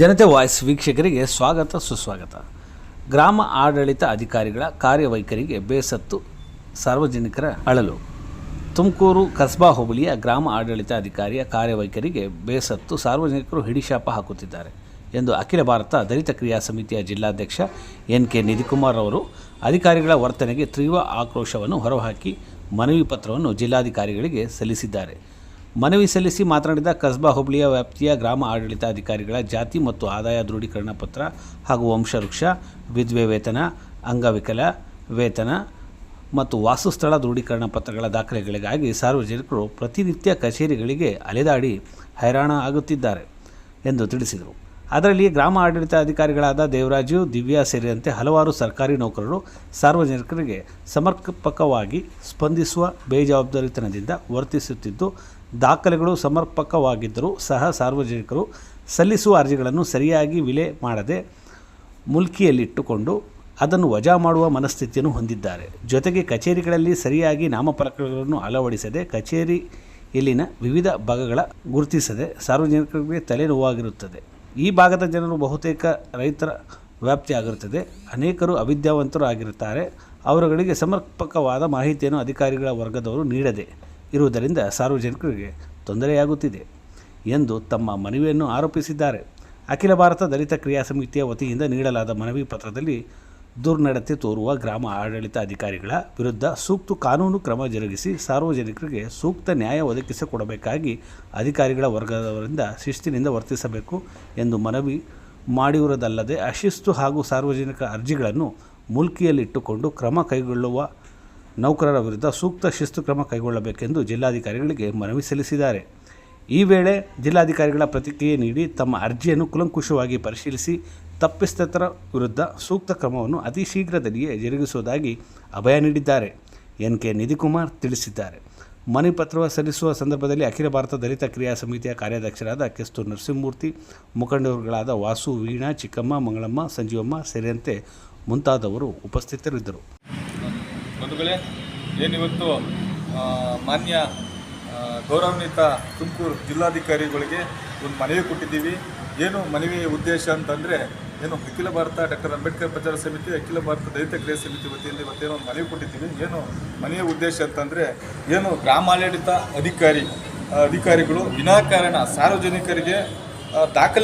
ಜನತೆ ವಾಯ್ಸ್ ವೀಕ್ಷಕರಿಗೆ ಸ್ವಾಗತ, ಸುಸ್ವಾಗತ. ಗ್ರಾಮ ಆಡಳಿತ ಅಧಿಕಾರಿಗಳ ಕಾರ್ಯವೈಖರಿಗೆ ಬೇಸತ್ತು ಸಾರ್ವಜನಿಕರ ಅಳಲು. ತುಮಕೂರು ಕಸ್ಬಾ ಹೋಬಳಿಯ ಗ್ರಾಮ ಆಡಳಿತ ಅಧಿಕಾರಿಯ ಕಾರ್ಯವೈಖರಿಗೆ ಬೇಸತ್ತು ಸಾರ್ವಜನಿಕರು ಹಿಡಿಶಾಪ ಹಾಕುತ್ತಿದ್ದಾರೆ ಎಂದು ಅಖಿಲ ಭಾರತ ದಲಿತ ಕ್ರಿಯಾ ಸಮಿತಿಯ ಜಿಲ್ಲಾಧ್ಯಕ್ಷ ಎನ್ ಕೆ ನಿಧಿಕುಮಾರ್ ಅವರು ಅಧಿಕಾರಿಗಳ ವರ್ತನೆಗೆ ತೀವ್ರ ಆಕ್ರೋಶವನ್ನು ಹೊರಹಾಕಿ ಮನವಿ ಪತ್ರವನ್ನು ಜಿಲ್ಲಾಧಿಕಾರಿಗಳಿಗೆ ಸಲ್ಲಿಸಿದ್ದಾರೆ. ಮನವಿ ಸಲ್ಲಿಸಿ ಮಾತನಾಡಿದ ಕಸ್ಬಾ ಹೋಬಳಿಯ ವ್ಯಾಪ್ತಿಯ ಗ್ರಾಮ ಆಡಳಿತ ಅಧಿಕಾರಿಗಳ ಜಾತಿ ಮತ್ತು ಆದಾಯ ದೃಢೀಕರಣ ಪತ್ರ ಹಾಗೂ ವಂಶವೃಕ್ಷ, ವಿಧವೆ ವೇತನ, ಅಂಗವಿಕಲ ವೇತನ ಮತ್ತು ವಾಸಸ್ಥಳ ದೃಢೀಕರಣ ಪತ್ರಗಳ ದಾಖಲೆಗಳಿಗಾಗಿ ಸಾರ್ವಜನಿಕರು ಪ್ರತಿನಿತ್ಯ ಕಚೇರಿಗಳಿಗೆ ಅಲೆದಾಡಿ ಹೈರಾಣ ಆಗುತ್ತಿದ್ದಾರೆ ಎಂದು ತಿಳಿಸಿದರು. ಅದರಲ್ಲಿ ಗ್ರಾಮ ಆಡಳಿತ ಅಧಿಕಾರಿಗಳಾದ ದೇವರಾಜು, ದಿವ್ಯಾ ಸೇರಿದಂತೆ ಹಲವಾರು ಸರ್ಕಾರಿ ನೌಕರರು ಸಾರ್ವಜನಿಕರಿಗೆ ಸಮರ್ಪಕವಾಗಿ ಸ್ಪಂದಿಸುವ ಬೇಜವಾಬ್ದಾರಿತನದಿಂದ ವರ್ತಿಸುತ್ತಿದ್ದು ದಾಖಲೆಗಳು ಸಮರ್ಪಕವಾಗಿದ್ದರೂ ಸಹ ಸಾರ್ವಜನಿಕರು ಸಲ್ಲಿಸುವ ಅರ್ಜಿಗಳನ್ನು ಸರಿಯಾಗಿ ವಿಲೆ ಮಾಡದೆ ಮುಲ್ಕಿಯಲ್ಲಿಟ್ಟುಕೊಂಡು ಅದನ್ನು ವಜಾ ಮಾಡುವ ಮನಸ್ಥಿತಿಯನ್ನು ಹೊಂದಿದ್ದಾರೆ. ಜೊತೆಗೆ ಕಚೇರಿಗಳಲ್ಲಿ ಸರಿಯಾಗಿ ನಾಮಫಲಕಗಳನ್ನು ಅಳವಡಿಸದೆ ಕಚೇರಿ ಇಲ್ಲಿನ ವಿವಿಧ ಭಾಗಗಳ ಗುರುತಿಸದೆ ಸಾರ್ವಜನಿಕರಿಗೆ ತಲೆನೋವಾಗಿರುತ್ತದೆ ಈ ಭಾಗದ ಜನರು ಬಹುತೇಕ ರೈತರ ವ್ಯಾಪ್ತಿಯಾಗಿರುತ್ತದೆ. ಅನೇಕರು ಅವಿದ್ಯಾವಂತರು ಆಗಿರುತ್ತಾರೆ. ಅವರುಗಳಿಗೆ ಸಮರ್ಪಕವಾದ ಮಾಹಿತಿಯನ್ನು ಅಧಿಕಾರಿಗಳ ವರ್ಗದವರು ನೀಡದೆ ಇರುವುದರಿಂದ ಸಾರ್ವಜನಿಕರಿಗೆ ತೊಂದರೆಯಾಗುತ್ತಿದೆ ಎಂದು ತಮ್ಮ ಮನವಿಯನ್ನು ಆರೋಪಿಸಿದ್ದಾರೆ. ಅಖಿಲ ಭಾರತ ದಲಿತ ಕ್ರಿಯಾ ಸಮಿತಿಯ ವತಿಯಿಂದ ನೀಡಲಾದ ಮನವಿ ಪತ್ರದಲ್ಲಿ ದುರ್ನಡತೆ ತೋರುವ ಗ್ರಾಮ ಆಡಳಿತ ಅಧಿಕಾರಿಗಳ ವಿರುದ್ಧ ಸೂಕ್ತ ಕಾನೂನು ಕ್ರಮ ಜರುಗಿಸಿ ಸಾರ್ವಜನಿಕರಿಗೆ ಸೂಕ್ತ ನ್ಯಾಯ ಒದಗಿಸಿಕೊಡಬೇಕಾಗಿ ಅಧಿಕಾರಿಗಳ ವರ್ಗದವರಿಂದ ಶಿಸ್ತಿನಿಂದ ವರ್ತಿಸಬೇಕು ಎಂದು ಮನವಿ ಮಾಡಿರುವುದಲ್ಲದೆ, ಅಶಿಸ್ತು ಹಾಗೂ ಸಾರ್ವಜನಿಕ ಅರ್ಜಿಗಳನ್ನು ಮುಲ್ಕಿಯಲ್ಲಿಟ್ಟುಕೊಂಡು ಕ್ರಮ ಕೈಗೊಳ್ಳುವ ನೌಕರರ ವಿರುದ್ಧ ಸೂಕ್ತ ಶಿಸ್ತು ಕ್ರಮ ಕೈಗೊಳ್ಳಬೇಕೆಂದು ಜಿಲ್ಲಾಧಿಕಾರಿಗಳಿಗೆ ಮನವಿ ಸಲ್ಲಿಸಿದ್ದಾರೆ. ಈ ವೇಳೆ ಜಿಲ್ಲಾಧಿಕಾರಿಗಳ ಪ್ರತಿಕ್ರಿಯೆ ನೀಡಿ ತಮ್ಮ ಅರ್ಜಿಯನ್ನು ಕುಲಂಕುಷವಾಗಿ ಪರಿಶೀಲಿಸಿ ತಪ್ಪಿಸ್ತರ ವಿರುದ್ಧ ಸೂಕ್ತ ಕ್ರಮವನ್ನು ಅತಿ ಶೀಘ್ರದಲ್ಲಿಯೇ ಜರುಗಿಸುವುದಾಗಿ ಅಭಯ ನೀಡಿದ್ದಾರೆ. ಎನ್ ಕೆ ನಿಧಿಕುಮಾರ್ ತಿಳಿಸಿದ್ದಾರೆ. ಮನವಿ ಪತ್ರ ಸಲ್ಲಿಸುವ ಸಂದರ್ಭದಲ್ಲಿ ಅಖಿಲ ಭಾರತ ದಲಿತ ಕ್ರಿಯಾ ಸಮಿತಿಯ ಕಾರ್ಯಾಧ್ಯಕ್ಷರಾದ ಕೆಸ್ತು ನರಸಿಂಹಮೂರ್ತಿ, ಮುಖಂಡರುಗಳಾದ ವಾಸು ವೀಣಾ, ಚಿಕ್ಕಮ್ಮ, ಮಂಗಳಮ್ಮ, ಸಂಜೀವಮ್ಮ ಸೇರಿದಂತೆ ಮುಂತಾದವರು ಉಪಸ್ಥಿತರಿದ್ದರು. ಬಂಧುಗಳೇ, ಏನಿವತ್ತು ಮಾನ್ಯ ಗೌರವಾನ್ವಿತ ತುಮಕೂರು ಜಿಲ್ಲಾಧಿಕಾರಿಗಳಿಗೆ ಒಂದು ಮನವಿ ಕೊಟ್ಟಿದ್ದೀವಿ. ಏನು ಮನವಿ ಉದ್ದೇಶ ಅಂತಂದರೆ, ಏನು ಅಖಿಲ ಭಾರತ ಡಾಕ್ಟರ್ ಅಂಬೇಡ್ಕರ್ ಪ್ರಚಾರ ಸಮಿತಿ, ಅಖಿಲ ಭಾರತ ದಲಿತ ಕ್ರಿಯಾ ಸಮಿತಿ ವತಿಯಲ್ಲಿ ಇವತ್ತೇನೋ ಒಂದು ಮನವಿ ಕೊಟ್ಟಿದ್ದೀವಿ. ಏನು ಮನೆಯ ಉದ್ದೇಶ ಅಂತಂದರೆ, ಏನು ಗ್ರಾಮಾಡಳಿತ ಅಧಿಕಾರಿ, ಅಧಿಕಾರಿಗಳು ವಿನಾಕಾರಣ ಸಾರ್ವಜನಿಕರಿಗೆ ಆ,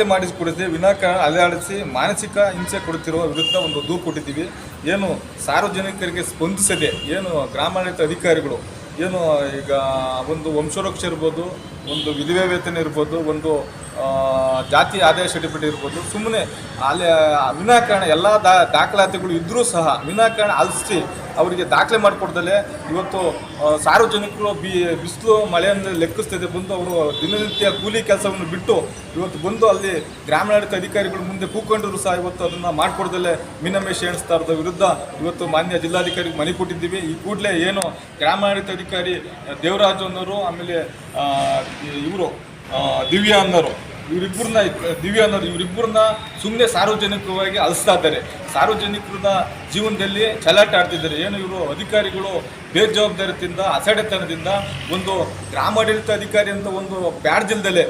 ಮಾಡಿಸಿ ಕೊಡಿಸಿ ವಿನಾಕಾರಣ ಅಲೆಯಾಡಿಸಿ ಮಾನಸಿಕ ಹಿಂಸೆ ಕೊಡುತ್ತಿರುವ ವಿರುದ್ಧ ಒಂದು ದೂರು ಕೊಟ್ಟಿದ್ದೀವಿ. ಏನು ಸಾರ್ವಜನಿಕರಿಗೆ ಸ್ಪಂದಿಸದೆ ಏನು ಗ್ರಾಮಾಡಳಿತ ಅಧಿಕಾರಿಗಳು ಏನು ಈಗ ಒಂದು ವಂಶವೃಕ್ಷ ಇರ್ಬೋದು ಒಂದು ವಿಧವೆ ವೇತನ ಇರ್ಬೋದು ಒಂದು ಜಾತಿ ಆದಾಯ ಸರ್ಟಿಫಿಕೇಟ್ ಇರ್ಬೋದು. ಸುಮ್ಮನೆ ಅಲ್ಲಿ ವಿನಾಕಾರಣ ಎಲ್ಲ ದಾ, ದಾಖಲಾತಿಗಳು ಇದ್ದರೂ ಸಹ ವಿನಾಕಾರಣ ಅಲ್ಸಿ ಅವರಿಗೆ ದಾಖಲೆ ಮಾಡಿಕೊಡ್ದಲೆ ಇವತ್ತು ಸಾರ್ವಜನಿಕರು ಬಿ, ಬಿಸಿಲು ಮಳೆಯನ್ನು ಲೆಕ್ಕಿಸ್ತಿದೆ. ಬಂದು ಅವರು ದಿನನಿತ್ಯ ಕೂಲಿ ಕೆಲಸವನ್ನು ಬಿಟ್ಟು ಇವತ್ತು ಬಂದು ಅಲ್ಲಿ ಗ್ರಾಮೀಣಾಡಳಿತ ಅಧಿಕಾರಿಗಳು ಮುಂದೆ ಕೂಕೊಂಡರು ಸಹ ಇವತ್ತು ಅದನ್ನು ಮಾಡಿಕೊಡ್ದಲೆ ಮಿನಮೇಶ ಎಣಿಸ್ತಾರದ ವಿರುದ್ಧ ಇವತ್ತು ಮಾನ್ಯ ಜಿಲ್ಲಾಧಿಕಾರಿಗೆ ಮನೆ ಕೊಟ್ಟಿದ್ದೀವಿ. ಈ ಕೂಡಲೇ ಏನು ಗ್ರಾಮೀಣಾಡಳಿತ ಅಧಿಕಾರಿ ದೇವರಾಜು ಅನ್ನೋರು, ಆಮೇಲೆ ಇವರು ದಿವ್ಯಾ ಅನ್ನೋರು ಇವರಿಬ್ಬರನ್ನ ದಿವ್ಯ ಅನ್ನೋರು ಇವರಿಬ್ಬರನ್ನ ಸುಮ್ಮನೆ ಸಾರ್ವಜನಿಕವಾಗಿ ಅಲಿಸ್ತಾ ಇದ್ದಾರೆ. ಸಾರ್ವಜನಿಕರ ಜೀವನದಲ್ಲಿ ಚಲಾಟ ಆಡ್ತಿದ್ದಾರೆ. ಏನು ಇವರು ಅಧಿಕಾರಿಗಳು ಬೇಜವಾಬ್ದಾರಿಯಿಂದ ಅಸಡೆತನದಿಂದ ಒಂದು ಗ್ರಾಮಾಡಳಿತ ಅಧಿಕಾರಿ ಅಂತ ಒಂದು ಬ್ಯಾಡ್ಜ್ ಇಲ್ದಲೆ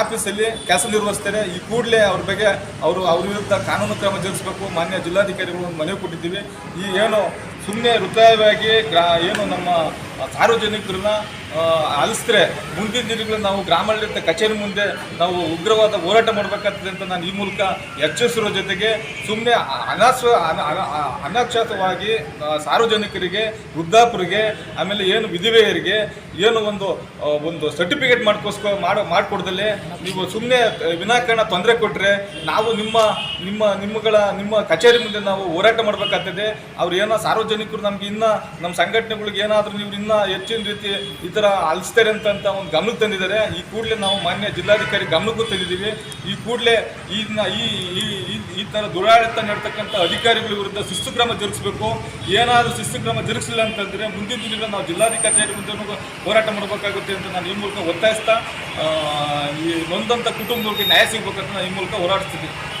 ಆಫೀಸಲ್ಲಿ ಕೆಲಸ ನಿರ್ವಹಿಸ್ತಾರೆ. ಈ ಕೂಡಲೇ ಅವ್ರ ಬಗ್ಗೆ ಅವರು ಅವ್ರ ವಿರುದ್ಧ ಕಾನೂನು ಕ್ರಮ ಜರುಗಿಸಬೇಕು. ಮಾನ್ಯ ಜಿಲ್ಲಾಧಿಕಾರಿಗಳು ಒಂದು ಮನವಿ ಕೊಟ್ಟಿದ್ದೀವಿ. ಈ ಏನು ಸುಮ್ಮನೆ ಹೃದಯವಾಗಿ ಏನು ನಮ್ಮ ಸಾರ್ವಜನಿಕರನ್ನ ಅಲಿಸಿದ್ರೆ ಮುಂದಿನ ದಿನಗಳಲ್ಲಿ ನಾವು ಗ್ರಾಮಾಡಳಿತ ಕಚೇರಿ ಮುಂದೆ ನಾವು ಉಗ್ರವಾದ ಹೋರಾಟ ಮಾಡಬೇಕಾಗ್ತದೆ ಅಂತ ನಾನು ಈ ಮೂಲಕ ಎಚ್ಚರಿಸಿರೋ ಜೊತೆಗೆ ಸುಮ್ಮನೆ ಅನಾಸ್ವ, ಅನ- ಅನ- ಅನಕ್ಷತವಾಗಿ ಸಾರ್ವಜನಿಕರಿಗೆ ವೃದ್ಧಾಪರಿಗೆ ಆಮೇಲೆ ಏನು ವಿಧವೆಯರಿಗೆ ಏನು ಒಂದು ಒಂದು ಸರ್ಟಿಫಿಕೇಟ್ ಮಾಡ್ಕೋಸ್ಕರ ಮಾಡೋ, ಮಾಡಿಕೊಡ್ದಲ್ಲಿ ನೀವು ಸುಮ್ಮನೆ ವಿನಾಕಾರಣ ತೊಂದರೆ ಕೊಟ್ಟರೆ ನಾವು ನಿಮ್ಮ ನಿಮ್ಮ, ನಿಮ್ಮಗಳ, ನಿಮ್ಮ ಕಚೇರಿ ಮುಂದೆ ನಾವು ಹೋರಾಟ ಮಾಡಬೇಕಾಗ್ತದೆ. ಅವ್ರು ಏನೋ ಸಾರ್ವಜನಿಕರು ನಮ್ಗೆ ಇನ್ನೂ, ನಮ್ಮ ಸಂಘಟನೆಗಳಿಗೆ ಏನಾದರೂ ನೀವು ಇನ್ನೂ ಹೆಚ್ಚಿನ ರೀತಿ ಈ ಥರ ಅಲಿಸ್ತಾರೆ ಅಂತ ಒಂದು ಗಮನಕ್ಕೆ ತಂದಿದ್ದಾರೆ. ಈ ಕೂಡಲೇ ನಾವು ಮಾನ್ಯ ಜಿಲ್ಲಾಧಿಕಾರಿ ಗಮನಕ್ಕೂ ತಂದಿದ್ದೀವಿ. ಈ ಕೂಡಲೇ ಇದನ್ನ ಈ ಈ- ಥರ ದುರಾಡಳಿತ ನಡ್ತಕ್ಕಂಥ ಅಧಿಕಾರಿಗಳ ವಿರುದ್ಧ ಶಿಸ್ತು ಕ್ರಮ ಜರುಗಿಸಬೇಕು. ಏನಾದರೂ ಶಿಸ್ತು ಕ್ರಮ ಜರುಗಿಸಲಿಲ್ಲ ಅಂತಂದರೆ ಮುಂದಿನ ದಿನಗಳಲ್ಲಿ ನಾವು ಜಿಲ್ಲಾಧಿಕಾರಿ ಮುಂದೆ ಹೋರಾಟ ಮಾಡಬೇಕಾಗುತ್ತೆ ಅಂತ ನಾನು ಈ ಮೂಲಕ ಒತ್ತಾಯಿಸ್ತಾ ಈ ನೊಂದಂಥ ಕುಟುಂಬಕ್ಕೆ ನ್ಯಾಯ ಸಿಗಬೇಕಂತ ನಾನು ಈ ಮೂಲಕ ಹೋರಾಡ್ತಿದ್ದೀನಿ.